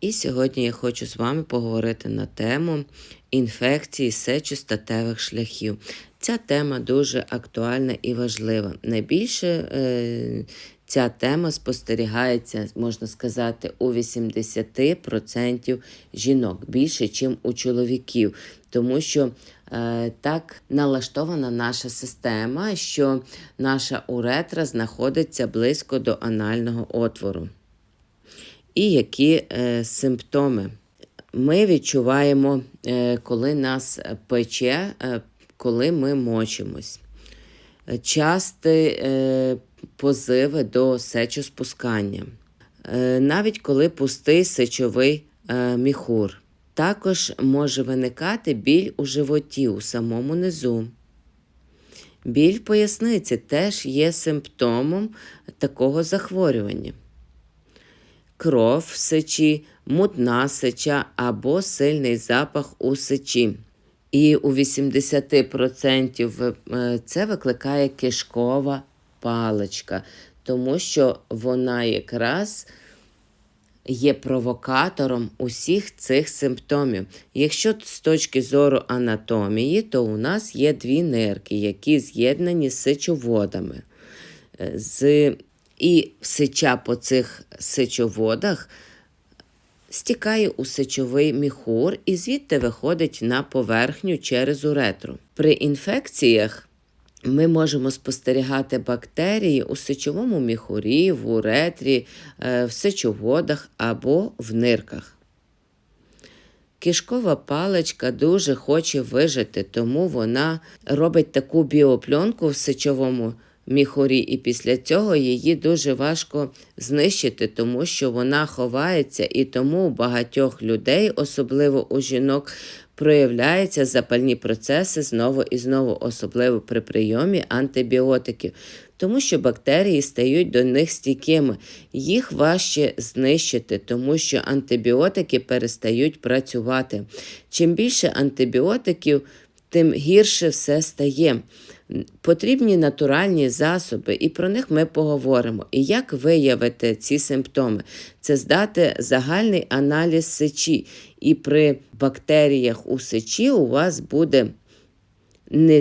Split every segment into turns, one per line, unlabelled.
І сьогодні я хочу з вами поговорити на тему інфекції сечостатевих шляхів. Ця тема дуже актуальна і важлива. Найбільше е, ця тема спостерігається, можна сказати, у 80% жінок, більше, ніж у чоловіків, тому що е, так налаштована наша система, що наша уретра знаходиться близько до анального отвору. І які е, симптоми ми відчуваємо, е, коли нас пече, е, коли ми мочимось. Часті позиви до сечоспускання, навіть коли пустий сечовий міхур. Також може виникати біль у животі у самому низу. Біль в поясниці теж є симптомом такого захворювання кров в сечі, мутна сеча або сильний запах у сечі. І у 80% е, це викликає кишкова паличка, тому що вона якраз є провокатором усіх цих симптомів. Якщо з точки зору анатомії, то у нас є дві нирки, які з'єднані з сечоводами. Е, з і сеча по цих сечоводах стікає у сечовий міхур і звідти виходить на поверхню через уретру. При інфекціях ми можемо спостерігати бактерії у сечовому міхурі, в уретрі, е, в сечоводах або в нирках. Кишкова паличка дуже хоче вижити, тому вона робить таку біопльонку в сечовому міхорі, і після цього її дуже важко знищити, тому що вона ховається, і тому у багатьох людей, особливо у жінок, проявляються запальні процеси знову і знову, особливо при прийомі антибіотиків. Тому що бактерії стають до них стійкими, їх важче знищити, тому що антибіотики перестають працювати. Чим більше антибіотиків, тим гірше все стає. Потрібні натуральні засоби, і про них ми поговоримо. І як виявити ці симптоми? Це здати загальний аналіз сечі. І при бактеріях у сечі у вас буде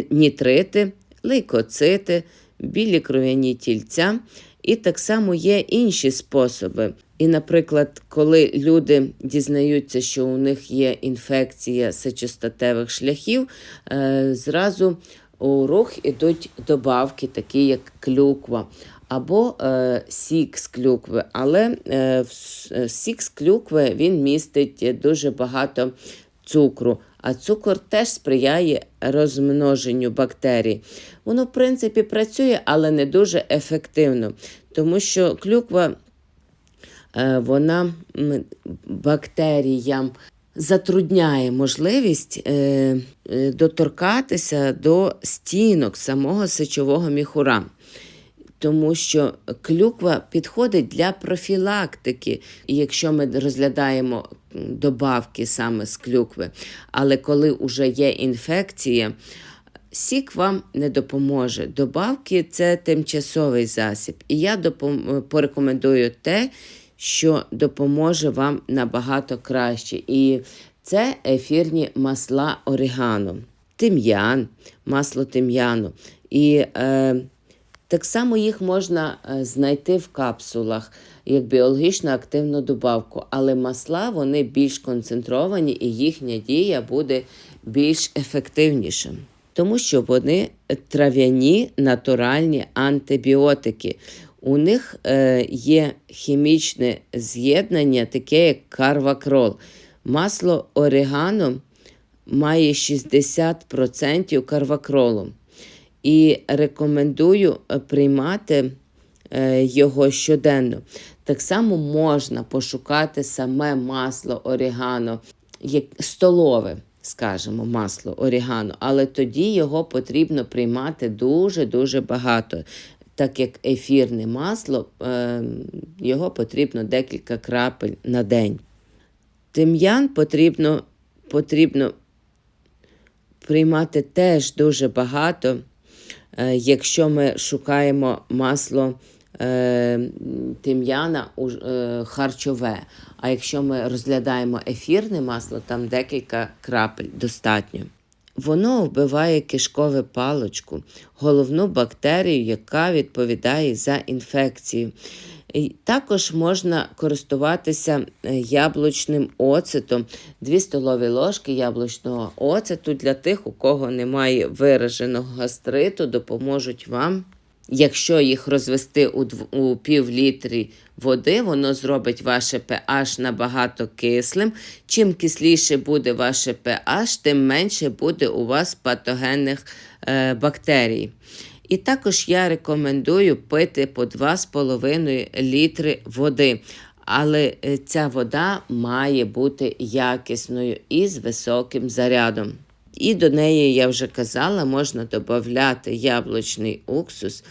нітрити, лейкоцити, білі кров'яні тільця. І так само є інші способи. І, наприклад, коли люди дізнаються, що у них є інфекція сечостатевих шляхів, е, зразу у рух ідуть добавки, такі як клюква. Або е, сік з клюкви, але е, е, сік з клюкви він містить дуже багато цукру, а цукор теж сприяє розмноженню бактерій. Воно, в принципі, працює, але не дуже ефективно, тому що клюква вона бактеріям затрудняє можливість е, е, доторкатися до стінок самого сечового міхура. Тому що клюква підходить для профілактики, якщо ми розглядаємо добавки саме з клюкви. Але коли вже є інфекція, сік вам не допоможе. Добавки це тимчасовий засіб. І я порекомендую те, що допоможе вам набагато краще. І це ефірні масла орегано, тим'ян, масло тим'яну. І е, так само їх можна е, знайти в капсулах як біологічно активну добавку, але масла вони більш концентровані і їхня дія буде більш ефективніша. Тому що вони трав'яні натуральні антибіотики. У них е, є хімічне з'єднання, таке як карвакрол. Масло орегано має 60% карвакролу. І рекомендую е, приймати е, його щоденно. Так само можна пошукати саме масло орегано, як столове, скажімо, масло орегано, але тоді його потрібно приймати дуже-дуже багато так як ефірне масло, е, його потрібно декілька крапель на день. Тим'ян потрібно потрібно приймати теж дуже багато, е, якщо ми шукаємо масло е, тим'яна е, харчове. А якщо ми розглядаємо ефірне масло, там декілька крапель достатньо. Воно вбиває кишкову палочку, головну бактерію, яка відповідає за інфекцію. Також можна користуватися е, яблучним оцетом, 2 столові ложки яблучного оцету для тих, у кого немає вираженого гастриту, допоможуть вам. Якщо їх розвести у, у пів води, воно зробить ваше pH набагато кислим. Чим кисліше буде ваше pH, тим менше буде у вас патогенних е, бактерій. І також я рекомендую пити по 2,5 літри води. Але е, ця вода має бути якісною і з високим зарядом. І до неї, я вже казала, можна додати яблучний уксус.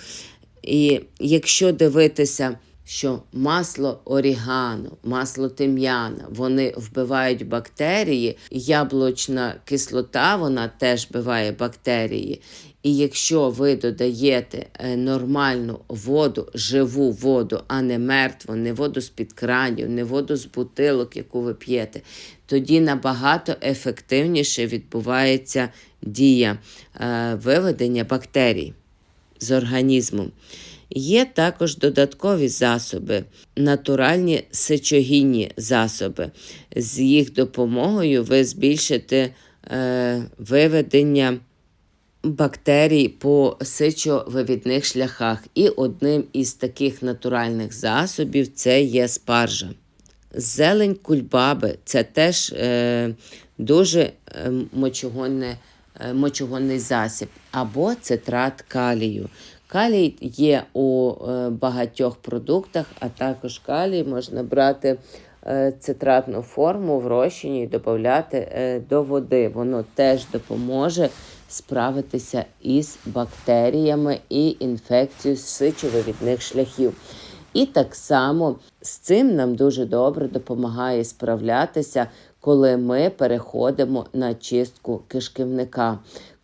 І якщо дивитися, що масло орігано, масло тим'яна, вони вбивають бактерії, яблучна кислота вона теж вбиває бактерії. І якщо ви додаєте е, нормальну воду, живу воду, а не мертву, не воду з-під кранів, не воду з бутилок, яку ви п'єте, тоді набагато ефективніше відбувається дія е, виведення бактерій з організму. Є також додаткові засоби, натуральні сечогінні засоби. З їх допомогою ви збільшите е, виведення бактерій по сечовивідних шляхах. І одним із таких натуральних засобів це є спаржа. Зелень кульбаби це теж е, дуже е, мочогонне, е, мочогонний засіб, або цитрат калію. Калій є у е, багатьох продуктах, а також калій можна брати е, цитратну форму в розчині і додати е, до води. Воно теж допоможе справитися із бактеріями і інфекцією сичовивідних шляхів. І так само з цим нам дуже добре допомагає справлятися, коли ми переходимо на чистку кишківника.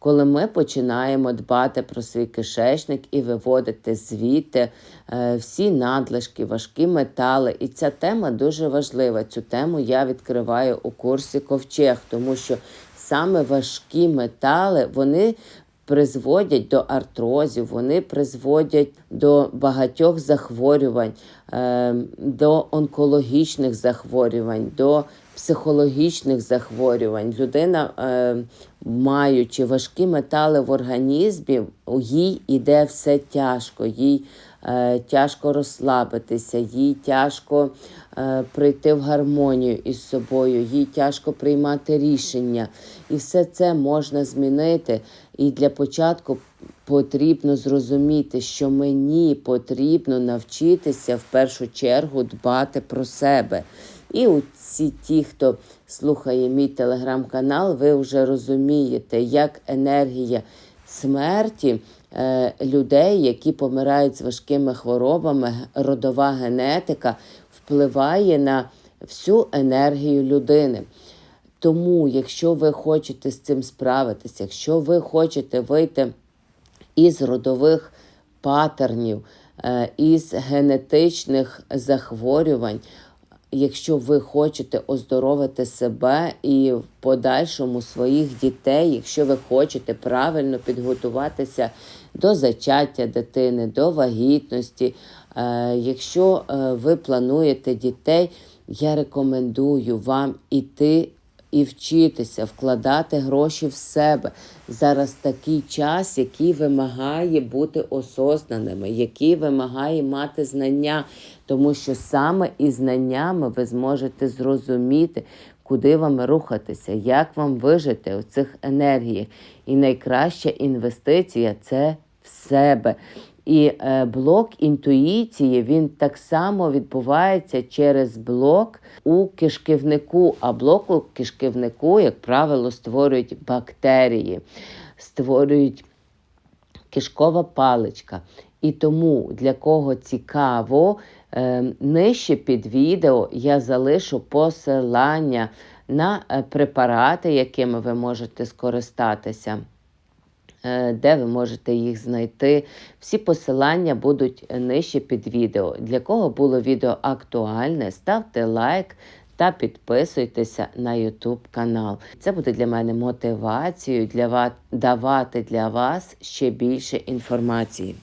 Коли ми починаємо дбати про свій кишечник і виводити звідти е, всі надлишки, важкі метали. І ця тема дуже важлива. Цю тему я відкриваю у курсі ковчег, тому що саме важкі метали вони призводять до артрозів, вони призводять до багатьох захворювань, е, до онкологічних захворювань, до психологічних захворювань. Людина, е, маючи важкі метали в організмі, їй іде все тяжко, їй е, тяжко розслабитися, їй тяжко прийти в гармонію із собою, їй тяжко приймати рішення. І все це можна змінити. І для початку потрібно зрозуміти, що мені потрібно навчитися в першу чергу дбати про себе. І усі ті, хто слухає мій телеграм-канал, ви вже розумієте, як енергія смерті е, людей, які помирають з важкими хворобами, родова генетика впливає на всю енергію людини. Тому, якщо ви хочете з цим справитися, якщо ви хочете вийти із родових патернів, е, із генетичних захворювань, якщо ви хочете оздоровити себе і в подальшому своїх дітей, якщо ви хочете правильно підготуватися до зачаття дитини, до вагітності, якщо е, ви плануєте дітей, я рекомендую вам іти і вчитися, вкладати гроші в себе. Зараз такий час, який вимагає бути осознаними, який вимагає мати знання, тому що саме із знаннями ви зможете зрозуміти, куди вам рухатися, як вам вижити у цих енергіях. І найкраща інвестиція це в себе. І е, блок інтуїції він так само відбувається через блок у кишківнику. А блок у кишківнику, як правило, створюють бактерії, створюють кишкова паличка. І тому для кого цікаво, е, нижче під відео я залишу посилання на е, препарати, якими ви можете скористатися. Е, де ви можете їх знайти. Всі посилання будуть нижче під відео. Для кого було відео актуальне, ставте лайк та підписуйтеся на YouTube канал. Це буде для мене мотивацією для вас давати для вас ще більше інформації.